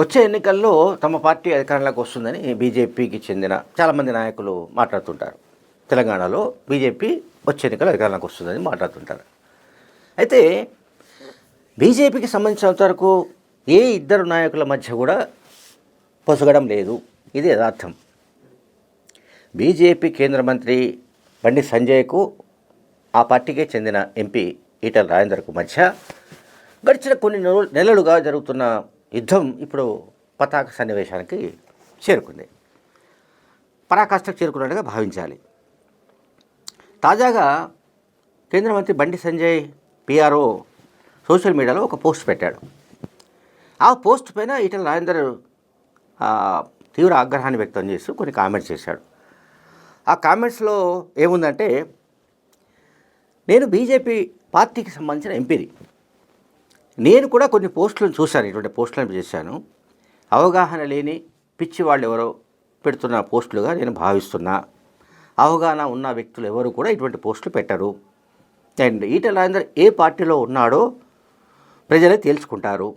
వచ్చే ఎన్నికల్లో తమ పార్టీ అధికారంలోకి వస్తుందని బీజేపీకి చెందిన చాలామంది నాయకులు మాట్లాడుతుంటారు. తెలంగాణలో బీజేపీ వచ్చే ఎన్నికల్లో అధికారంలోకి వస్తుందని మాట్లాడుతుంటారు. అయితే బీజేపీకి సంబంధించినంత వరకు ఏ ఇద్దరు నాయకుల మధ్య కూడా పొసగడం లేదు. ఇది యథార్థం. బీజేపీ కేంద్ర మంత్రి బండి సంజయ్కు ఆ పార్టీకే చెందిన ఎంపీ ఈటల రాజేందర్కు మధ్య గడిచిన కొన్ని నెలలుగా జరుగుతున్న యుద్ధం ఇప్పుడు పతాక సన్నివేశానికి చేరుకుంది. పరాకాష్ఠకు చేరుకున్నట్టుగా భావించాలి. తాజాగా కేంద్ర మంత్రి బండి సంజయ్ పిఆర్ఓ సోషల్ మీడియాలో ఒక పోస్ట్ పెట్టాడు. ఆ పోస్ట్ పైన ఇటల రాజేందర్ తీవ్ర ఆగ్రహాన్ని వ్యక్తం చేస్తూ కొన్ని కామెంట్స్ చేశాడు. ఆ కామెంట్స్లో ఏముందంటే నేను బీజేపీ పార్టీకి సంబంధించిన ఎంపీని. నేను కూడా కొన్ని పోస్టులను చూశాను ఇటువంటి పోస్టులను చేశాను. అవగాహన లేని పిచ్చి వాళ్ళు ఎవరో పెడుతున్న పోస్టులుగా నేను భావిస్తున్నా. అవగాహన ఉన్న వ్యక్తులు ఎవరు కూడా ఇటువంటి పోస్టులు పెట్టరు. అండ్ ఈటల రాజేందర్ ఏ పార్టీలో ఉన్నాడో ప్రజలే తేల్చుకుంటారు.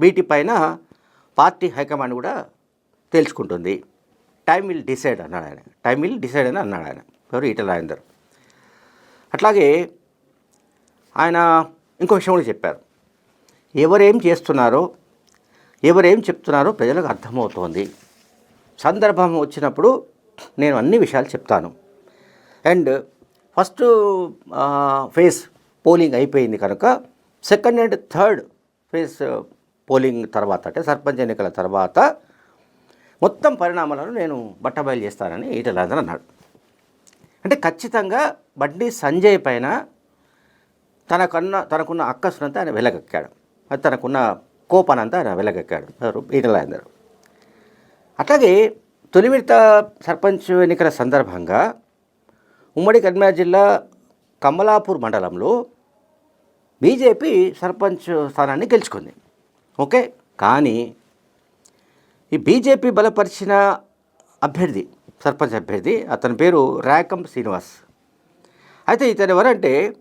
వీటిపైన పార్టీ హైకమాండ్ కూడా తేల్చుకుంటుంది. టైం విల్ డిసైడ్ అన్నాడు ఆయన. టైం విల్ డిసైడ్ అని అన్నాడు ఆయన. ఎవరు? ఈటల రాజేందర్. అట్లాగే ఆయన ఇంకో విషయం కూడా చెప్పారు. ఎవరేం చేస్తున్నారో ఎవరేం చెప్తున్నారో ప్రజలకు అర్థమవుతోంది. సందర్భం వచ్చినప్పుడు నేను అన్ని విషయాలు చెప్తాను. అండ్ ఫస్ట్ ఫేజ్ పోలింగ్ అయిపోయింది కనుక second and third phase polling తర్వాత అంటే సర్పంచ్ ఎన్నికల తర్వాత మొత్తం పరిణామాలను నేను బట్టబయలు చేస్తానని ఈటల అన్నాడు. అంటే ఖచ్చితంగా బండి సంజయ్ పైన తనకన్న తనకున్న అక్కసునంతా ఆయన వెలగక్కాడు. అది తనకున్న కోపానంతా ఆయన వెలగక్కాడు. ఎవరు? అట్లాగే తొలి విడత సర్పంచ్ ఎన్నికల సందర్భంగా ఉమ్మడి కరీంనగర్ జిల్లా కమలాపూర్ మండలంలో బీజేపీ సర్పంచ్ స్థానాన్ని గెలుచుకుంది. ఓకే? కానీ ఈ బీజేపీ బలపరిచిన అభ్యర్థి సర్పంచ్ అభ్యర్థి అతని పేరు ర్యాకం శ్రీనివాస్. అయితే ఇతను ఎవరంటే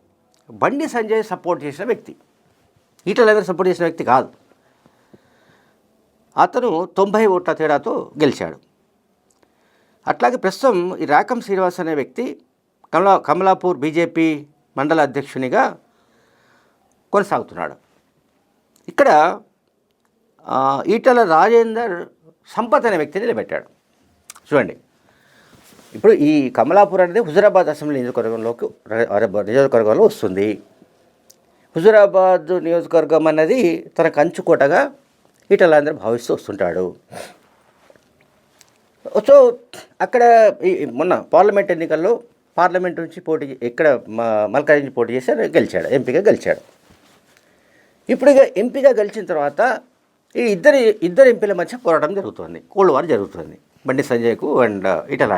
బండి సంజయ్ సపోర్ట్ చేసిన వ్యక్తి. ఈటల దగ్గర సపోర్ట్ చేసిన వ్యక్తి కాదు. అతను తొంభై ఓట్ల తేడాతో గెలిచాడు. అట్లాగే ప్రస్తుతం ఈ రాకం శ్రీనివాస్ అనే వ్యక్తి కమలా కమలాపూర్ బీజేపీ మండల అధ్యక్షునిగా కొనసాగుతున్నాడు. ఇక్కడ ఈటల రాజేందర్ సంపత్ అనే వ్యక్తిని నిలబెట్టాడు. చూడండి. ఇప్పుడు ఈ కమలాపూర్ అనేది హుజరాబాద్ అసెంబ్లీ నియోజకవర్గంలోకి నియోజకవర్గంలో వస్తుంది. హుజురాబాద్ నియోజకవర్గం అన్నది తన కంచుకోటగా ఈటల భావిస్తూ వస్తుంటాడు. సో అక్కడ ఈ మొన్న పార్లమెంట్ ఎన్నికల్లో పార్లమెంట్ నుంచి పోటీ ఇక్కడ మ- మల్కాజ్ నుంచి పోటీ చేశాడు గెలిచాడు ఎంపీగా గెలిచాడు. ఇప్పుడు ఇక ఎంపీగా గెలిచిన తర్వాత ఈ ఇద్దరి ఇద్దరు ఎంపీల మధ్య పోరాటం జరుగుతుంది. కోల్డ్ వార్ జరుగుతుంది బండి సంజయ్కు అండ్ ఈటల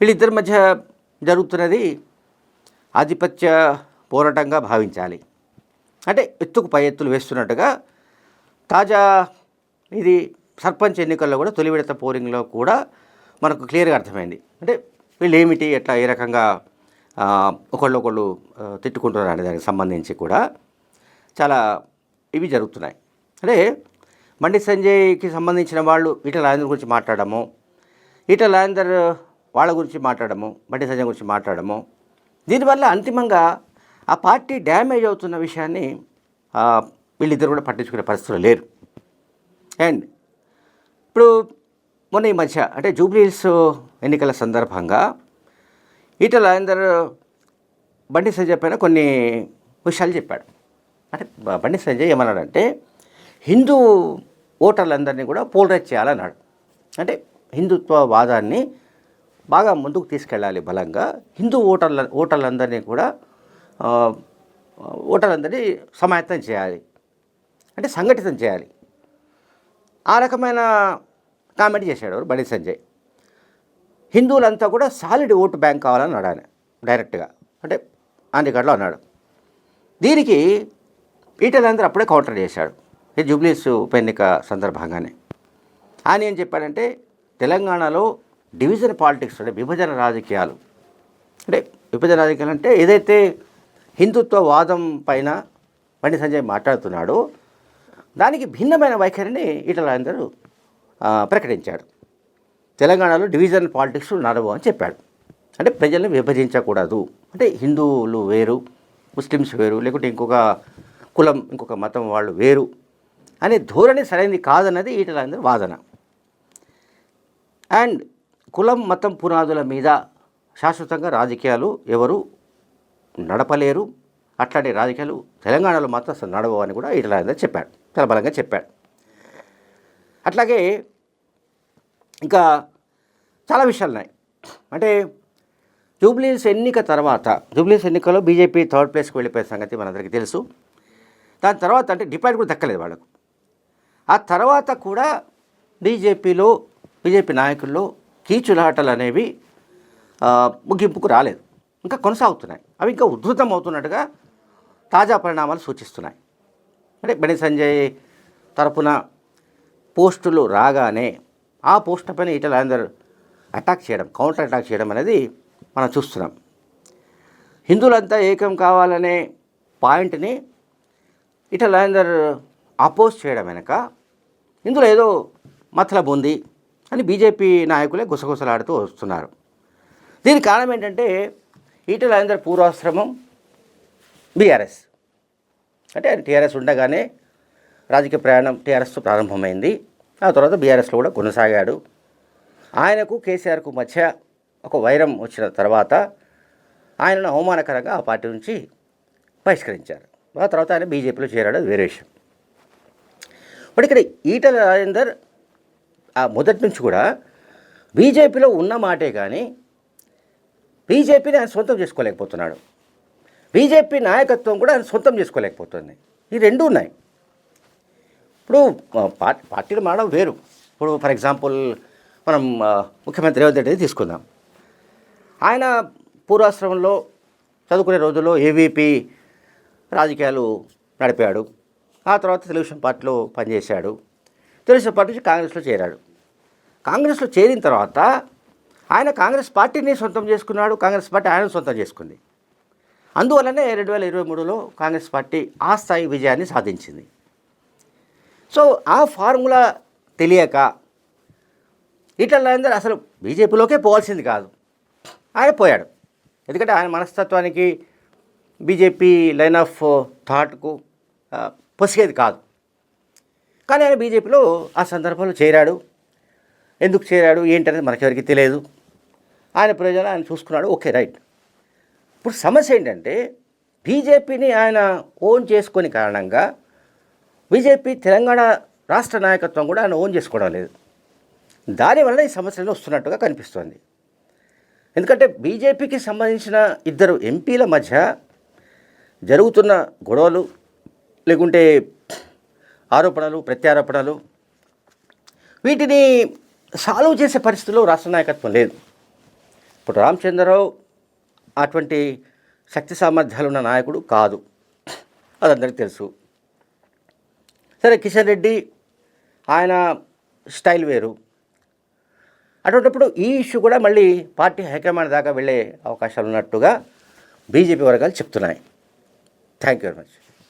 వీళ్ళిద్దరి మధ్య జరుగుతున్నది ఆధిపత్య పోరాటంగా భావించాలి. అంటే ఎత్తుకు పై ఎత్తులు వేస్తున్నట్టుగా తాజా ఇది సర్పంచ్ ఎన్నికల్లో కూడా తొలి విడత పోలింగ్లో కూడా మనకు క్లియర్గా అర్థమైంది. అంటే వీళ్ళు ఏమిటి ఎట్లా ఏ రకంగా ఒకళ్ళొకళ్ళు తిట్టుకుంటున్నారు అనే దానికి సంబంధించి కూడా చాలా ఇవి జరుగుతున్నాయి. అంటే బండి సంజయ్కి సంబంధించిన వాళ్ళు ఈటల రాజేందర్ గురించి మాట్లాడము ఈటల రాజేందర్ వాళ్ళ గురించి మాట్లాడము బండి సంజయ్ గురించి మాట్లాడము దీనివల్ల అంతిమంగా ఆ పార్టీ డ్యామేజ్ అవుతున్న విషయాన్ని వీళ్ళిద్దరు కూడా పట్టించుకునే పరిస్థితులు లేరు. అండ్ ఇప్పుడు మొన్న ఈ మధ్య అంటే జూబ్లీహిల్స్ ఎన్నికల సందర్భంగా ఈటల రాజేందర్ బండి సంజయ్ పైన కొన్ని విషయాలు చెప్పాడు. అంటే బండి సంజయ్ ఏమన్నాడంటే హిందూ ఓటర్లందరినీ కూడా పోలరైజ్ చేయాలన్నాడు. అంటే హిందుత్వ వాదాన్ని బాగా ముందుకు తీసుకెళ్ళాలి బలంగా. హిందూ ఓటర్ల ఓటర్లందరినీ కూడా ఓటర్లందరినీ సమాయత్తం చేయాలి. అంటే సంఘటితం చేయాలి. ఆ రకమైన కామెంట్ చేశాడు ఎవరు? బండి సంజయ్. హిందువులంతా కూడా సాలిడ్ ఓటు బ్యాంక్ కావాలని అన్నాడు డైరెక్ట్గా. అంటే ఆన్ అన్నాడు. దీనికి ఈటలందరూ అప్పుడే కౌంటర్ చేశాడు. ఈ జూబ్లీస్ ఉప ఎన్నిక సందర్భంగానే. ఆయన ఏం చెప్పాడంటే తెలంగాణలో డివిజన్ పాలిటిక్స్ అంటే విభజన రాజకీయాలు. అంటే విభజన రాజకీయాలు అంటే ఏదైతే హిందుత్వ వాదం పైన బండి సంజయ్ మాట్లాడుతున్నాడు. దానికి భిన్నమైన వైఖరిని ఈటల అందరూ ప్రకటించాడు. తెలంగాణలో డివిజన్ పాలిటిక్స్ నడవు అని చెప్పాడు. అంటే ప్రజల్ని విభజించకూడదు. అంటే హిందువులు వేరు ముస్లిమ్స్ వేరు లేకుంటే ఇంకొక కులం ఇంకొక మతం వాళ్ళు వేరు అనే ధోరణి సరైనది కాదన్నది ఈటల అందరి వాదన. అండ్ కులం మతం పునాదుల మీద శాశ్వతంగా రాజకీయాలు ఎవరు నడపలేరు. అట్లాంటి రాజకీయాలు తెలంగాణలో మాత్రం అసలు నడవవు అని కూడా ఈటల చెప్పాడు. చాలా బలంగా చెప్పాడు. అట్లాగే ఇంకా చాలా విషయాలు ఉన్నాయి. అంటే జూబ్లీస్ ఎన్నిక తర్వాత జూబ్లీస్ ఎన్నికలో బీజేపీ థర్డ్ ప్లేస్కి వెళ్ళిపోయే సంగతి మనందరికీ తెలుసు. దాని తర్వాత అంటే డిపాయిట్ కూడా దక్కలేదు వాళ్ళకు. ఆ తర్వాత కూడా బీజేపీలో బీజేపీ నాయకుల్లో కీచులాటలు అనేవి ముగింపుకు రాలేదు. ఇంకా కొనసాగుతున్నాయి. అవి ఇంకా ఉధృతం అవుతున్నట్టుగా తాజా పరిణామాలు సూచిస్తున్నాయి. అంటే బండి సంజయ్ తరపున పోస్టులు రాగానే ఆ పోస్టుల పైన ఈటల రాజేందర్ అటాక్ చేయడం కౌంటర్ అటాక్ చేయడం అనేది మనం చూస్తున్నాం. హిందువులంతా ఏకం కావాలనే పాయింట్ని ఇటల రాజేందర్ అపోజ్ చేయడం వెనక ఇందులో ఏదో మతలబు ఉంది అని బీజేపీ నాయకులే గుసగుసలాడుతూ వస్తున్నారు. దీనికి కారణం ఏంటంటే ఈటల రాజేందర్ పూర్వాశ్రమం బీఆర్ఎస్. అంటే ఆయన టీఆర్ఎస్ ఉండగానే రాజకీయ ప్రయాణం టీఆర్ఎస్తో ప్రారంభమైంది. ఆ తర్వాత బీఆర్ఎస్లో కూడా కొనసాగాడు. ఆయనకు కేసీఆర్కు మధ్య ఒక వైరం వచ్చిన తర్వాత ఆయనను అవమానకరంగా ఆ పార్టీ నుంచి బహిష్కరించారు. ఆ తర్వాత ఆయన బీజేపీలో చేరాడు వేరే విషయం. బట్ ఇక్కడ ఈటల రాజేందర్ ఆ మొదటి నుంచి కూడా బీజేపీలో ఉన్న మాటే కానీ బీజేపీని ఆయన సొంతం చేసుకోలేకపోతున్నాడు. బీజేపీ నాయకత్వం కూడా ఆయన సొంతం చేసుకోలేకపోతుంది. ఈ రెండు ఉన్నాయి. ఇప్పుడు పార్టీ పార్టీలు మారడం వేరు. ఇప్పుడు ఫర్ ఎగ్జాంపుల్ మనం ముఖ్యమంత్రి రేవంత్ రెడ్డి తీసుకుందాం. ఆయన పూర్వాశ్రమంలో చదువుకునే రోజుల్లో ఏవీపీ రాజకీయాలు నడిపాడు. ఆ తర్వాత తెలుగుదేశం పార్టీలో పనిచేశాడు. తెలుగుదేశం పార్టీ నుంచి కాంగ్రెస్లో చేరాడు. కాంగ్రెస్లో చేరిన తర్వాత ఆయన కాంగ్రెస్ పార్టీని సొంతం చేసుకున్నాడు కాంగ్రెస్ పార్టీ ఆయన సొంతం చేసుకుంది. అందువల్లనే రెండు వేల ఇరవై మూడులో కాంగ్రెస్ పార్టీ ఆ స్థాయి విజయాన్ని సాధించింది. సో ఆ ఫార్ములా తెలియక ఈటల రాజేందర్ అసలు బీజేపీలోకే పోవాల్సింది కాదు. ఆయన పోయాడు. ఎందుకంటే ఆయన మనస్తత్వానికి బీజేపీ లైన్ ఆఫ్ థాట్కు పొసిగేది కాదు. కానీ ఆయన బీజేపీలో ఆ సందర్భంలో చేరాడు. ఎందుకు చేరాడు ఏంటనేది మనకెవరికి తెలియదు. ఆయన ప్రయోజనాలు ఆయన చూసుకున్నాడు. Okay right. ఇప్పుడు సమస్య ఏంటంటే బీజేపీని ఆయన ఓన్ చేసుకుని కారణంగా బీజేపీ తెలంగాణ రాష్ట్ర నాయకత్వం కూడా ఆయన ఓన్ చేసుకోవడం లేదు. దానివల్ల ఈ సమస్యలు వస్తున్నట్టుగా కనిపిస్తోంది. ఎందుకంటే బీజేపీకి సంబంధించిన ఇద్దరు ఎంపీల మధ్య జరుగుతున్న గొడవలు లేకుంటే ఆరోపణలు ప్రత్యారోపణలు వీటిని సాల్వ్ చేసే పరిస్థితిలో రాష్ట్ర నాయకత్వం లేదు. ఇప్పుడు రామచంద్రరావు అటువంటి శక్తి సామర్థ్యాలు ఉన్న నాయకుడు కాదు. అదందరికీ తెలుసు. సరే కిషన్ రెడ్డి ఆయన స్టైల్ వేరు. అటువంటిప్పుడు ఈ ఇష్యూ కూడా మళ్ళీ పార్టీ హైకమాండ్ దాకా వెళ్ళే అవకాశాలు ఉన్నట్టుగా బీజేపీ వర్గాలు చెప్తున్నాయి. Thank you very much